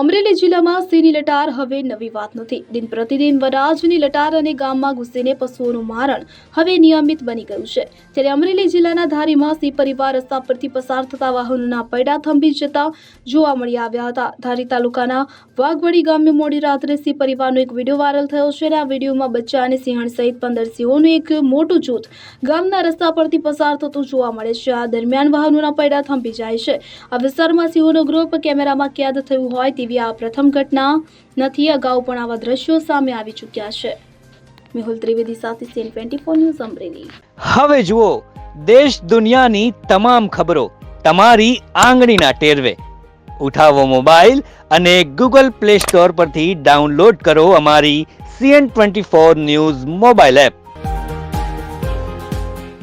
અમરેલી જિલ્લામાં સિંહની લટાર હવે નવી વાત નથી. દિન પ્રતિદિન વરાજની લટાર અને ગામમાં ઘૂસીને પશુઓનું મારણ હવે નિયમિત બની ગયું છે. ત્યારે અમરેલી જિલ્લાના ધારીમાં સિંહ પરિવાર રસ્તા પરથી પસાર થતા વાહનોના પૈડા થંભી જતા જોવા મળી આવ્યા હતા. ધારી તાલુકાના વાઘવડી ગામે મોડી રાત્રે સિંહ પરિવારનો એક વીડિયો વાયરલ થયો છે અને આ વિડીયોમાં બચ્ચા અને સિંહણ સહિત પંદર સિંહોનું એક મોટું જૂથ ગામના રસ્તા પરથી પસાર થતું જોવા મળે છે. આ દરમિયાન વાહનોના પૈડા થંભી જાય છે. આ વિસ્તારમાં સિંહોનો ગ્રુપ કેમેરામાં કેદ થયું હોય તેવી આ પ્રથમ ઘટના નથી, અગાઉ પણ આવા દ્રશ્યો સામે આવી ચૂક્યા છે. મેહુલ ત્રિવેદી સાથે CN twenty four news Amreli. હવે જુઓ, દેશ દુનિયાની તમામ ખબરો તમારી આંગળીના ટેરવે. ઉઠાવો મોબાઈલ અને ગૂગલ પ્લે સ્ટોર પરથી ડાઉનલોડ કરો અમારી CN twenty four news mobile app.